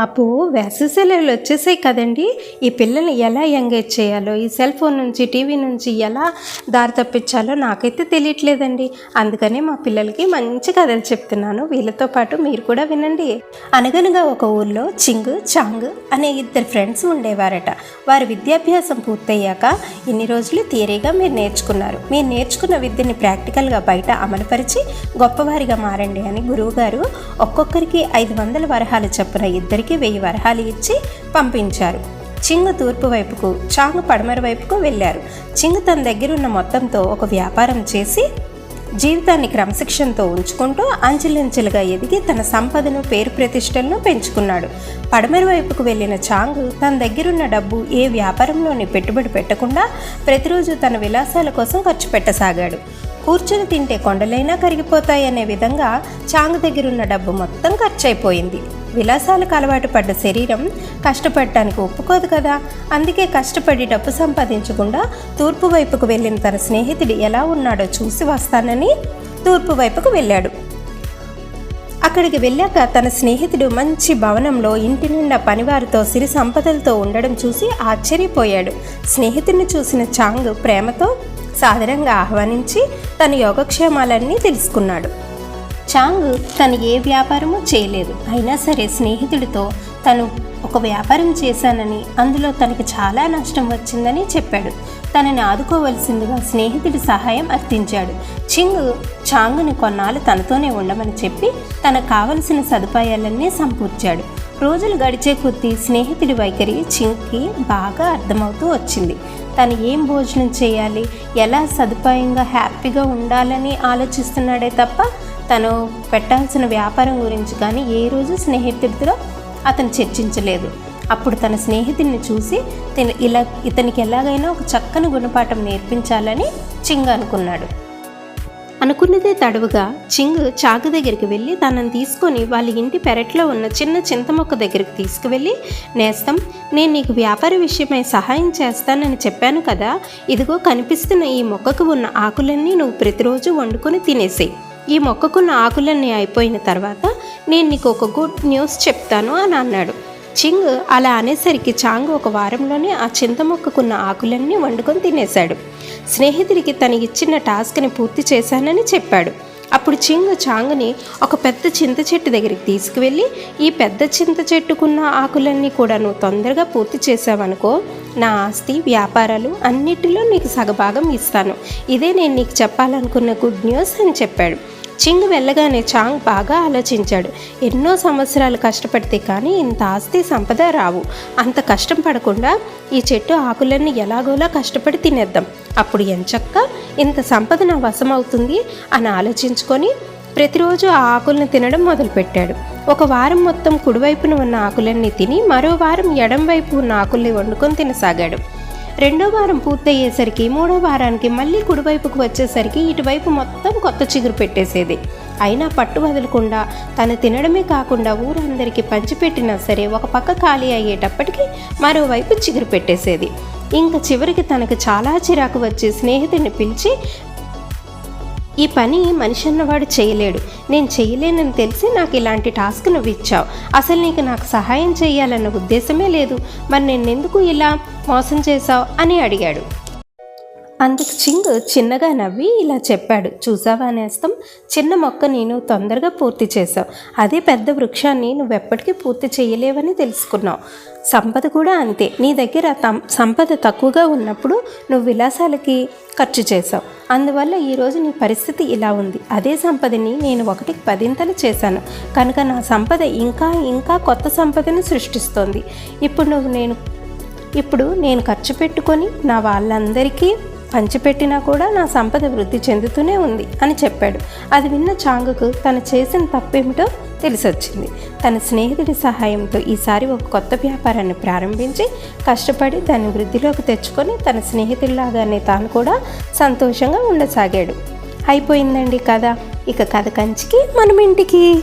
అప్పు వేసవి సెలవులు వచ్చేసాయి కదండి. ఈ పిల్లల్ని ఎలా ఎంగేజ్ చేయాలో ఈ సెల్ ఫోన్ నుంచి టీవీ నుంచి ఎలా దారి తప్పించాలో నాకైతే తెలియట్లేదండి. అందుకనే మా పిల్లలకి మంచి కథలు చెప్తున్నాను. వీళ్ళతో పాటు మీరు కూడా వినండి. అనగనగా ఒక ఊర్లో చింగ్ చాంగ్ అనే ఇద్దరు ఫ్రెండ్స్ ఉండేవారట. వారి విద్యాభ్యాసం పూర్తయ్యాక ఇన్ని రోజులు థియరీగా మీరు నేర్చుకున్నారు. మీరు నేర్చుకున్న విద్యని ప్రాక్టికల్గా బయట అమలుపరిచి గొప్పవారిగా మారండి అని గురువుగారు ఒక్కొక్కరికి ఐదు వందల వరహాలు చొప్పున ఇద్దరికి వెయ్యి వరహాలు ఇచ్చి పంపించారు. చింగు తూర్పు వైపుకు చాంగ్ పడమర వైపుకు వెళ్ళారు. చింగు తన దగ్గరున్న మొత్తంతో ఒక వ్యాపారం చేసి జీవితాన్ని క్రమశిక్షణతో ఉంచుకుంటూ అంచెలంచెలుగా ఎదిగి తన సంపదను పేరు ప్రతిష్టలను పెంచుకున్నాడు. పడమర వైపుకు వెళ్ళిన చాంగ్ తన దగ్గరున్న డబ్బు ఏ వ్యాపారంలోని పెట్టుబడి పెట్టకుండా ప్రతిరోజు తన విలాసాల కోసం ఖర్చు పెట్టసాగాడు. కూర్చుని తింటే కొండలైనా కరిగిపోతాయనే విధంగా చాంగ్ దగ్గరున్న డబ్బు మొత్తం ఖర్చయిపోయింది విలాసాలకు అలవాటు పడ్డ శరీరం కష్టపడటానికి ఒప్పుకోదు కదా. అందుకే కష్టపడి డబ్బు సంపాదించకుండా తూర్పు వైపుకు వెళ్ళిన తన స్నేహితుడు ఎలా ఉన్నాడో చూసి వస్తానని తూర్పు వైపుకు వెళ్ళాడు. అక్కడికి వెళ్ళాక తన స్నేహితుడు మంచి భవనంలో ఇంటి నిండా పనివారితో సిరి సంపదలతో ఉండడం చూసి ఆశ్చర్యపోయాడు. స్నేహితుడిని చూసిన చాంగ్ ప్రేమతో సాదరంగా ఆహ్వానించి తన యోగక్షేమాలన్నీ తెలుసుకున్నాడు. చాంగ్ తను ఏ వ్యాపారమూ చేయలేదు. అయినా సరే స్నేహితుడితో తను ఒక వ్యాపారం చేశానని అందులో తనకి చాలా నష్టం వచ్చిందని చెప్పాడు. తనని ఆదుకోవలసిందిగా స్నేహితుడి సహాయం అర్థించాడు చింగ్ చాంగ్ని కొన్నాళ్ళు తనతోనే ఉండమని చెప్పి తనకు కావలసిన సదుపాయాలన్నీ సమకూర్చాడు. రోజులు గడిచే కొద్దీ స్నేహితుడి వైఖరి చింగ్కి బాగా అర్థమవుతూ వచ్చింది. తను ఏం భోజనం చేయాలి ఎలా సదుపాయంగా హ్యాపీగా ఉండాలని ఆలోచిస్తున్నాడే తప్ప తను పెట్టాల్సిన వ్యాపారం గురించి కానీ ఏ రోజు స్నేహితుడితో అతను చర్చించలేదు. అప్పుడు తన స్నేహితుడిని చూసి ఇలా ఇతనికి ఎలాగైనా ఒక చక్కని గుణపాఠం నేర్పించాలని చింగ్ అనుకున్నాడు. అనుకున్నదే తడవుగా చింగ్ చాకు దగ్గరికి వెళ్ళి తనని తీసుకొని వాళ్ళ ఇంటి పెరట్లో ఉన్న చిన్న చింత మొక్క దగ్గరికి తీసుకువెళ్ళి నేస్తం నేను నీకు వ్యాపార విషయమై సహాయం చేస్తానని చెప్పాను కదా. ఇదిగో కనిపిస్తున్న ఈ మొక్కకు ఉన్న ఆకులన్నీ నువ్వు ప్రతిరోజు వండుకొని తినేసేయి. ఈ మొక్కకున్న ఆకులన్నీ అయిపోయిన తర్వాత నేను నీకు ఒక గుడ్ న్యూస్ చెప్తాను అని అన్నాడు. చింగ్ అలా అనేసరికి చాంగ్ ఒక వారంలోనే ఆ చింత మొక్కకున్న ఆకులన్నీ వండుకొని తినేశాడు. స్నేహితుడికి తను ఇచ్చిన టాస్క్ని పూర్తి చేశానని చెప్పాడు. అప్పుడు చింగ్ చాంగ్ని ఒక పెద్ద చింత చెట్టు దగ్గరికి తీసుకువెళ్ళి ఈ పెద్ద చింత చెట్టుకున్న ఆకులన్నీ కూడా నువ్వు తొందరగా పూర్తి చేసావనుకో నా ఆస్తి వ్యాపారాలు అన్నిటిలో నీకు సగభాగం ఇస్తాను. ఇదే నేను నీకు చెప్పాలనుకున్న గుడ్ న్యూస్ అని చెప్పాడు. చింగ్ వెళ్ళగానే చాంగ్ బాగా ఆలోచించాడు. ఎన్నో సంవత్సరాలు కష్టపడితే కానీ ఇంత ఆస్తి సంపద రావు. అంత కష్టం పడకుండా ఈ చెట్టు ఆకులన్నీ ఎలాగోలా కష్టపడి తినేద్దాం. అప్పుడు ఎంచక్క ఇంత సంపద నా వశమవుతుంది అని ఆలోచించుకొని ప్రతిరోజు ఆ ఆకులను తినడం మొదలుపెట్టాడు. ఒక వారం మొత్తం కుడివైపున ఉన్న ఆకులన్నీ తిని మరో వారం ఎడం వైపు ఉన్న ఆకుల్ని వండుకొని తినసాగాడు. రెండో వారం పూర్తయ్యేసరికి మూడో వారానికి మళ్ళీ కుడివైపుకు వచ్చేసరికి ఇటువైపు మొత్తం కొత్త చిగురు పెట్టేసేది. అయినా పట్టు వదలకుండా తను తినడమే కాకుండా ఊరందరికీ పంచిపెట్టినా సరే ఒక పక్క ఖాళీ అయ్యేటప్పటికి మరోవైపు చిగురు పెట్టేసేది. ఇంకా చివరికి తనకు చాలా చిరాకు వచ్చి స్నేహితుడిని పిలిచి ఈ పని మనిషి అన్నవాడు చేయలేడు. నేను చేయలేనని తెలిసి నాకు ఇలాంటి టాస్క్ నువ్వు ఇచ్చావు అసలు నీకు నాకు సహాయం చేయాలన్న ఉద్దేశమే లేదు. మరి నేను ఎందుకు ఇలా మోసం చేశావు అని అడిగాడు. అందుకు చింగ్ చిన్నగా నవ్వి ఇలా చెప్పాడు. చూసావా నేస్తం? చిన్న మొక్క నేను తొందరగా పూర్తి చేసావు అదే పెద్ద వృక్షాన్ని నువ్వు ఎప్పటికీ పూర్తి చేయలేవని తెలుసుకున్నావు. సంపద కూడా అంతే. నీ దగ్గర తం సంపద తక్కువగా ఉన్నప్పుడు నువ్వు విలాసాలకి ఖర్చు చేసావు అందువల్ల ఈరోజు నీ పరిస్థితి ఇలా ఉంది. అదే సంపదని నేను ఒకటికి పదింతలు చేశాను. కనుక నా సంపద ఇంకా ఇంకా కొత్త సంపదను సృష్టిస్తోంది. ఇప్పుడు నువ్వు నేను ఇప్పుడు నేను ఖర్చు పెట్టుకొని నా వాళ్ళందరికీ పంచిపెట్టినా కూడా నా సంపద వృద్ధి చెందుతూనే ఉంది అని చెప్పాడు. అది విన్న చాంగుకు తను చేసిన తప్పేమిటో తెలిసొచ్చింది. తన స్నేహితుడి సహాయంతో ఈసారి ఒక కొత్త వ్యాపారాన్ని ప్రారంభించి కష్టపడి దాన్ని వృద్ధిలోకి తెచ్చుకొని తన స్నేహితుల్లాగానే తాను కూడా సంతోషంగా ఉండసాగాడు. అయిపోయిందండి కథ. ఇక కథ కంచికి మనం ఇంటికి.